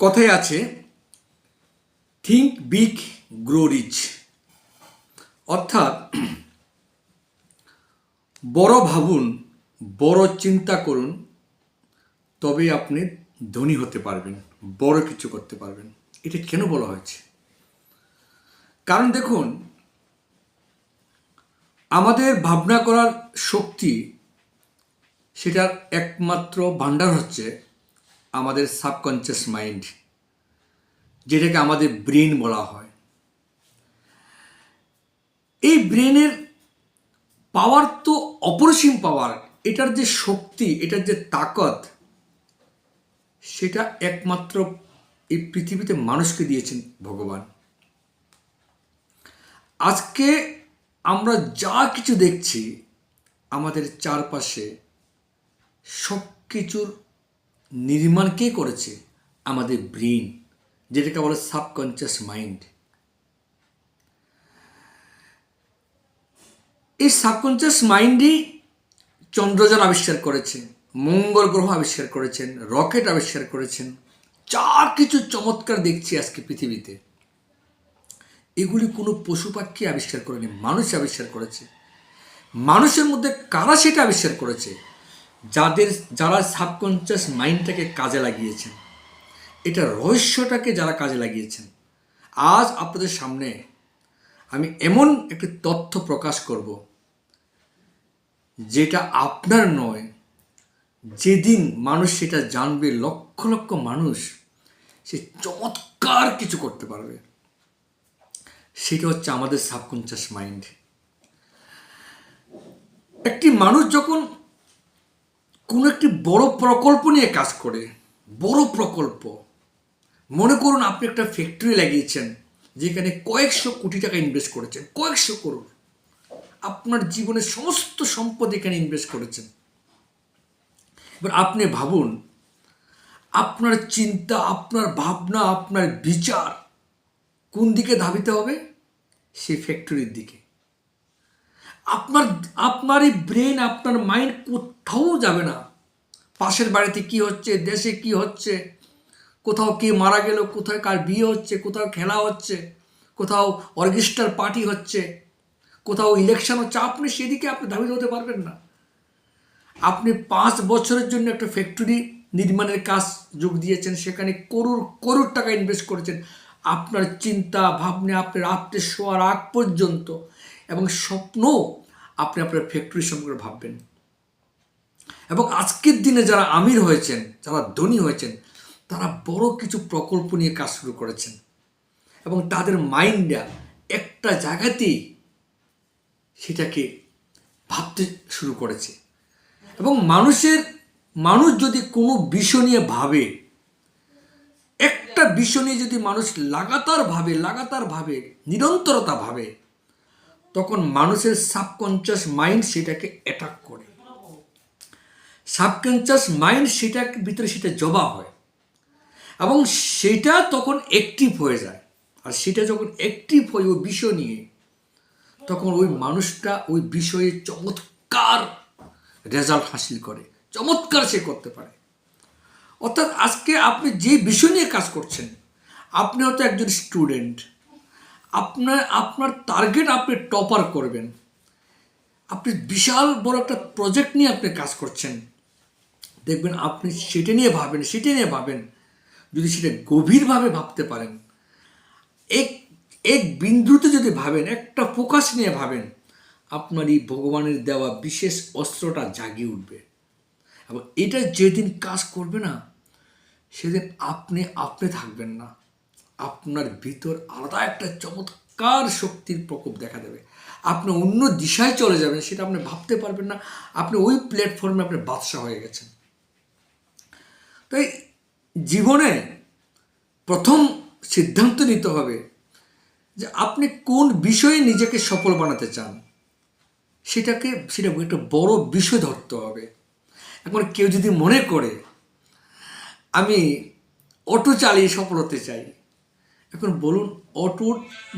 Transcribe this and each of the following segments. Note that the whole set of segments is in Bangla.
কথায় আছে থিঙ্ক বিগ গ্রো রিচ অর্থাৎ, বড় ভাবুন, বড় চিন্তা করুন, তবে আপনি ধনী হতে পারবেন, বড় কিছু করতে পারবেন। এটা কেন বলা হয়েছে? কারণ দেখুন, আমাদের ভাবনা করার শক্তি সেটার একমাত্র ভাণ্ডার হচ্ছে আমাদের সাবকনসিয়াস মাইন্ড যেটাকে আমাদের ব্রেন বলা হয়। এই ব্রেনের পাওয়ার তো অপরিসীম পাওয়ার এটার যে শক্তি, এটার যে তাকত, সেটা একমাত্র এই পৃথিবীতে মানুষকে দিয়েছেন ভগবান। আজকে আমরা যা কিছু দেখছি, আমাদের চারপাশে সব কিছুর নির্মাণ কে করেছে? আমাদের ব্রেন যেটাকে বলে সাবকনসিয়াস মাইন্ড। এই সাবকনসিয়াস মাইন্ডই চন্দ্রযান আবিষ্কার করেছে মঙ্গল গ্রহ আবিষ্কার করেছেন, রকেট আবিষ্কার করেছেন যা কিছু চমৎকার দেখছি আজকে পৃথিবীতে। এগুলি কোনো পশু পাখি আবিষ্কার করেনি মানুষ আবিষ্কার করেছে। মানুষের মধ্যে কারা সেটা আবিষ্কার করেছে? যাদের, যারা সাবকনসিয়াস মাইন্ডটাকে কাজে লাগিয়েছেন, এটা রহস্যটাকে যারা কাজে লাগিয়েছেন, আজ আপনাদের সামনে আমি এমন একটি তথ্য প্রকাশ করব, যেটা আপনার নয়, যেদিন মানুষ সেটা জানবে, লক্ষ লক্ষ মানুষ সে চমৎকার কিছু করতে পারবে। সেটা হচ্ছে আমাদের সাবকনসিয়াস মাইন্ড একটি মানুষ যখন কোনো একটি বড় প্রকল্প নিয়ে কাজ করে, বড় প্রকল্প। মনে করুন আপনি একটা ফ্যাক্টরি লাগিয়েছেন, যেখানে কয়েকশো কোটি টাকা ইনভেস্ট করেছেন, কয়েকশো করোড় আপনার জীবনের সমস্ত সম্পদ এখানে ইনভেস্ট করেছেন। এবার আপনি ভাবুন, আপনার চিন্তা, আপনার ভাবনা, আপনার বিচার কোন দিকে ধাবিত হবে? সেই ফ্যাক্টরির দিকে। আপনার আপনার এই ব্রেন আপনার মাইন্ড কোথাও যাবে না। পাশের বাড়িতে কি হচ্ছে, দেশে কি হচ্ছে, কোথাও কে মারা গেল, কোথায় কার বিয়ে হচ্ছে, কোথাও খেলা হচ্ছে, কোথাও অর্কেস্ট্রার পার্টি হচ্ছে, কোথাও ইলেকশন হচ্ছে, আপনি সেদিকে আপনি ধাবিত হতে পারবেন না। আপনি পাঁচ বছরের জন্য একটা ফ্যাক্টরি নির্মাণের কাজ যোগ দিয়েছেন, সেখানে করোড় করোড় টাকা ইনভেস্ট করেছেন। আপনার চিন্তা, ভাবনা আপনি রাত্রে শোয়ার আগ পর্যন্ত এবং স্বপ্ন আপনি আপনার ফ্যাক্টরি সম্পর্কে ভাববেন। এবং আজকের দিনে যারা আমির হয়েছেন, যারা ধনী হয়েছেন, তারা বড় কিছু প্রকল্প নিয়ে কাজ শুরু করেছেন। এবং তাদের মাইন্ডটা একটা জায়গাতেই সেটাকে ভাবতে শুরু করেছে। এবং মানুষের, মানুষ যদি কোনো বিষয় নিয়ে ভাবে, একটা বিষয় নিয়ে যদি মানুষ লাগাতার ভাবে লাগাতার ভাবে, নিরন্তরতা ভাবে তখন মানুষের সাবকনসিয়াস মাইন্ড সেটাকে অ্যাটাক করে। সাবকনসিয়াস মাইন্ড সেটার ভিতরে সেটা জবা হয় এবং সেটা তখন অ্যাক্টিভ হয়ে যায়। আর সেটা যখন অ্যাক্টিভ হয় ওই বিষয় নিয়ে, তখন ওই মানুষটা ওই বিষয়ে চমৎকার রেজাল্ট হাসিল করে। চমৎকার সে করতে পারে। অর্থাৎ আজকে আপনি যে বিষয় নিয়ে কাজ করছেন, আপনি হয়তো একজন স্টুডেন্ট আপনার আপনার টার্গেট আপনি টপার করবেন। আপনি বিশাল বড় একটা প্রজেক্ট নিয়ে আপনি কাজ করছেন। দেখবেন আপনি সেটা নিয়ে ভাবেন, সেটা নিয়ে ভাবেন। যদি সেটা গভীরভাবে ভাবতে পারেন, এক এক বিন্দুতে যদি ভাবেন, একটা ফোকাস নিয়ে ভাবেন, আপনার এই ভগবানের দেওয়া বিশেষ অস্ত্রটা জাগিয়ে উঠবে। এবং এটা যেদিন কাজ করবে না, সেদিন আপনি আপনি থাকবেন না। আপনার ভিতর আলাদা একটা চমৎকার শক্তির প্রকোপ দেখা দেবে। আপনি অন্য দিশায় চলে যাবেন সেটা আপনি ভাবতে পারবেন না। আপনি ওই প্ল্যাটফর্মে আপনি বাদশাহ হয়ে গেছেন। তাই জীবনে প্রথম সিদ্ধান্ত নিতে হবে যে আপনি কোন বিষয়ে নিজেকে সফল বানাতে চান। সেটাকে, সেটা একটা বড় বিষয় ধরতে হবে। এখন কেউ যদি মনে করে, আমি অটো চালিয়ে সফল হতে চাই এখন বলুন অটোর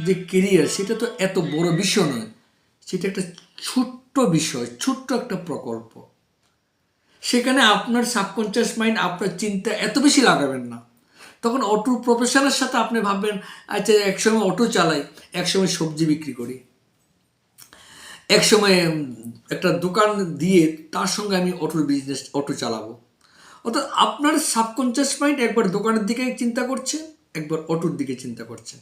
যে কেরিয়ার সেটা তো এত বড় বিষয় নয়। সেটা একটা ছোট্ট বিষয়, ছোট্ট একটা প্রকল্প। সেখানে আপনার সাবকনসিয়াস মাইন্ড আপনার চিন্তা এত বেশি লাগাবেন না। তখন অটো প্রফেশনের সাথে আপনি ভাববেন আচ্ছা একসময় অটো চালাই, একসময় সবজি বিক্রি করি। এক সময় একটা দোকান দিয়ে তার সঙ্গে আমি অটোর বিজনেস অটো চালাবো। অর্থাৎ আপনার সাবকনসিয়াস মাইন্ড একবার দোকানের দিকে চিন্তা করছে একবার অটোর দিকে চিন্তা করছেন।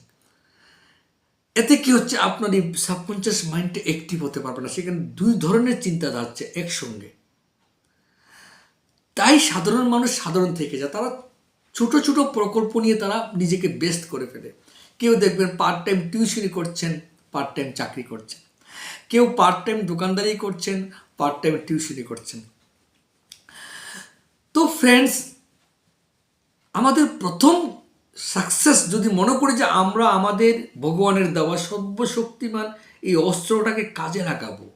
এতে কি হচ্ছে? আপনার এই সাবকনসিয়াস মাইন্ডটা অ্যাক্টিভ হতে পারবে না। সেখানে দুই ধরনের চিন্তা যাচ্ছে একসঙ্গে। তাই সাধারণ মানুষ সাধারণ থেকে যায়। তারা ছোট ছোট প্রকল্প নিয়ে তারা নিজেকে বেস্ট করে ফেলে। কেউ দেখবেন পার্ট টাইম টিউশনি করছেন পার্ট টাইম চাকরি করছেন। কেউ পার্ট টাইম দোকানদারি করছেন পার্ট টাইম টিউশনি করছেন। তো ফ্রেন্ডস আমাদের প্রথম সাকসেস যদি মনে করি যে আমরা আমাদের ভগবানের দেওয়া সর্বশক্তিমান এই অস্ত্রটাকে কাজে লাগাবো,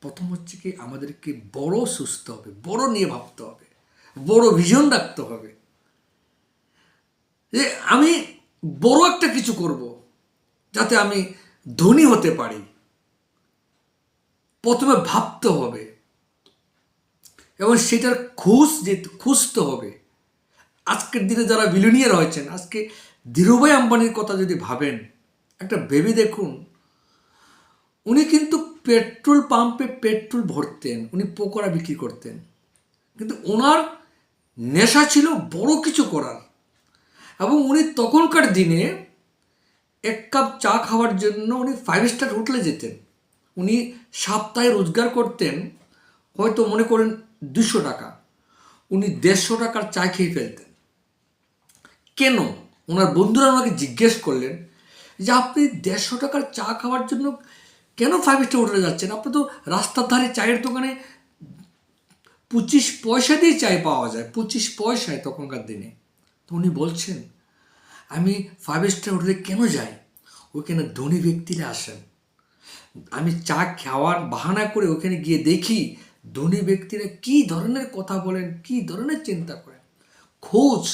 প্রথম হচ্ছে কি আমাদেরকে বড় সুস্থ হবে, বড় নিয়ে ভাবতে হবে, বড় ভিজন রাখতে হবে। যে আমি বড় একটা কিছু করব যাতে আমি ধনী হতে পারি। প্রথমে ভাবতে হবে এবং সেটার খুঁজ যে খুঁজতে হবে। আজকের দিনে যারা বিলিনিয়ার হয়েছেন, আজকে ধীরুভাই আম্বানির কথা যদি ভাবেন, একটা ভেবে দেখুন, উনি কিন্তু পেট্রোল পাম্পে পেট্রোল ভরতেন, উনি পকোড়া বিক্রি করতেন। কিন্তু ওনার নেশা ছিল বড় কিছু করার। এবং উনি তখনকার দিনে এক কাপ চা খাওয়ার জন্য উনি ফাইভ স্টার হোটেলে যেতেন। উনি সপ্তাহে রোজগার করতেন, হয়তো মনে করেন দুশো টাকা। উনি দেড়শো টাকার চা খেয়ে ফেলতেন। কেন? ওনার বন্ধুরা ওনাকে জিজ্ঞেস করলেন যে, আপনি দেড়শো টাকার চা খাওয়ার জন্য কেন ফাইভ স্টার হোটেলে যাচ্ছেন? আপনি তো রাস্তার ধারে চায়ের দোকানে পঁচিশ পয়সা দিয়ে চায় পাওয়া যায়, পঁচিশ পয়সায় তখনকার দিনে। তো উনি বলছেন, আমি ফাইভ স্টার হোটেলে কেন যাই? ওইখানে ধনী ব্যক্তিরা আসেন। আমি চা খাওয়ার বাহানা করে ওখানে গিয়ে দেখি ধনী ব্যক্তিরা কি ধরনের কথা বলেন, কি ধরনের চিন্তা করেন। খোঁজ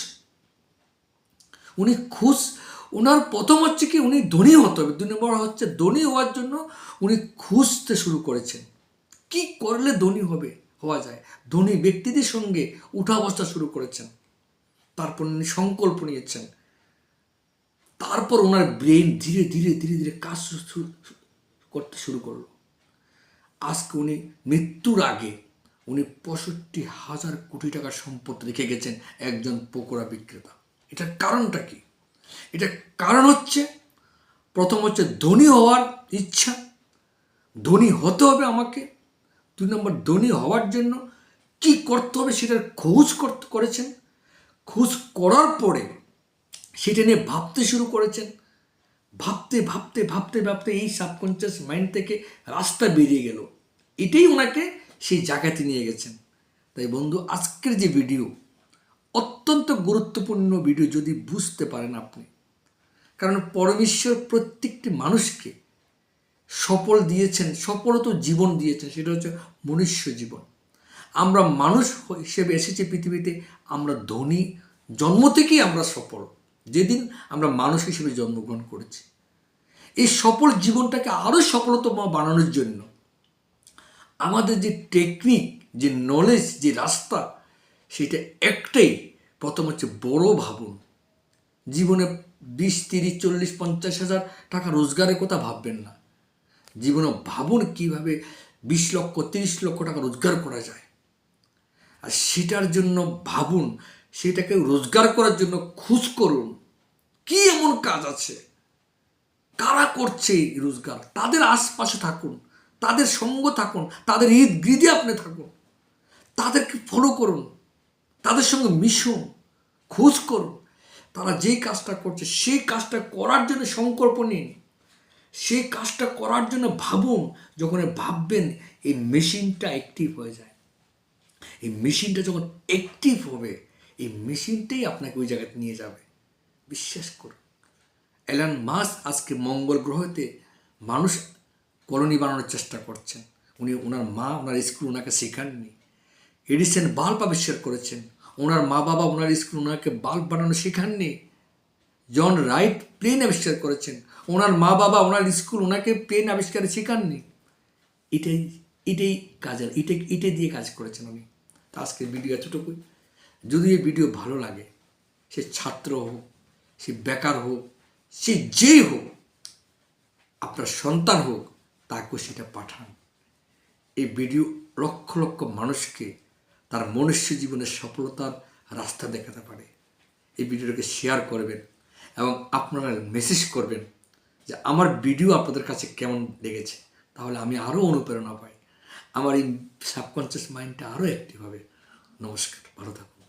উনি খুশ। ওনার প্রথম হচ্ছে কি উনি ধনী হতে হবে। দুই নম্বর হচ্ছে ধনী হওয়ার জন্য উনি খুঁজতে শুরু করেছেন। কি করলে ধনী হবে, হওয়া যায়? ধনী ব্যক্তিদের সঙ্গে উঠা বসা শুরু করেছেন। তারপর উনি সংকল্প নিয়েছেন। তারপর ওনার ব্রেন ধীরে ধীরে ধীরে ধীরে কাজ করতে শুরু করল। আজকে উনি মৃত্যুর আগে উনি পঁয়ষট্টি হাজার কোটি টাকার সম্পদ রেখে গেছেন একজন পকোড়া বিক্রেতা। এটার কারণটা কি? এটার কারণ হচ্ছে, প্রথম হচ্ছে ধনী হওয়ার ইচ্ছা। ধনী হতে হবে আমাকে। দুই নম্বর, ধনী হওয়ার জন্য কি করতে হবে সেটার খোঁজ করতে করেছেন। খোঁজ করার পরে সেটা নিয়ে ভাবতে শুরু করেছেন। ভাবতে ভাবতে ভাবতে ভাবতে এই সাবকনসিয়াস মাইন্ড থেকে রাস্তা বেরিয়ে গেল। এটাই ওনাকে সেই জায়গাতে নিয়ে গেছেন। তাই বন্ধু, আজকের যে ভিডিও অত্যন্ত গুরুত্বপূর্ণ ভিডিও যদি বুঝতে পারেন আপনি। কারণ পরমেশ্বর প্রত্যেকটি মানুষকে সফল দিয়েছেন সফলত জীবন দিয়েছেন, সেটা হচ্ছে মনুষ্য জীবন। আমরা মানুষ হিসেবে এসেছি পৃথিবীতে, আমরা ধনী, জন্ম থেকেই আমরা সফল। যেদিন আমরা মানুষ হিসেবে জন্মগ্রহণ করেছি। এই সফল জীবনটাকে আরও সফলতম বানানোর জন্য আমাদের যে টেকনিক যে নলেজ যে রাস্তা সেটা একটাই। প্রথম হচ্ছে বড় ভাবুন। জীবনে বিশ, তিরিশ, চল্লিশ, পঞ্চাশ হাজার টাকা রোজগারের কথা ভাববেন না। জীবনে ভাবুন কীভাবে বিশ লক্ষ, তিরিশ লক্ষ টাকা রোজগার করা যায়। আর সেটার জন্য ভাবুন, সেটাকে রোজগার করার জন্য খোঁজ করুন। কি এমন কাজ আছে? কারা করছে এই রোজগার? তাদের আশপাশে থাকুন, তাদের সঙ্গ থাকুন, তাদের ঈদ গৃদে আপনি থাকুন, তাদেরকে ফলো করুন। তাদের সঙ্গে মিশুন খোঁজ করুন তারা যেই কাজটা করছে, সেই কাজটা করার জন্য সংকল্প নিন। সেই কাজটা করার জন্য ভাবুন, যখন ভাববেন এই মেশিনটা অ্যাক্টিভ হয়ে যায়। এই মেশিনটা যখন অ্যাক্টিভ হবে, এই মেশিনটাই আপনাকে ওই জায়গাতে নিয়ে যাবে। বিশ্বাস করুন। অ্যালান মাস আজকে মঙ্গল গ্রহতে মানুষ কলোনি বানানোর চেষ্টা করছেন। উনি, ওনার মা, ওনার স্কুল ওনাকে শেখাননি। এডিসন বাল্ব আবিষ্কার করেছেন। ওনার মা বাবা ওনার স্কুল ওনাকে বাল্ব বানানো শেখাননি। জন রাইট প্লেন আবিষ্কার করেছেন। ওনার মা বাবা ওনার স্কুল ওনাকে প্লেন আবিষ্কারে শেখাননি। এটাই এটাই কাজের, এটাই এটাই দিয়ে কাজ করেছেন উনি। তো আজকের ভিডিও এতটুকুই। যদি এই ভিডিও ভালো লাগে, সে ছাত্র হোক, সে বেকার হোক, সে যেই হোক, আপনার সন্তান হোক, তাকেও সেটা পাঠান। এই ভিডিও লক্ষ লক্ষ মানুষকে তার মনুষ্য জীবনের সফলতার রাস্তা দেখাতে পারে। এই ভিডিওটাকে শেয়ার করবেন এবং আপনারা মেসেজ করবেন যে, আমার ভিডিও আপনাদের কাছে কেমন লেগেছে? তাহলে আমি আরও অনুপ্রেরণা পাই। আমার এই সাবকনসিয়াস মাইন্ডটা আরও অ্যাক্টিভ হবে। নমস্কার, ভালো থাকুন।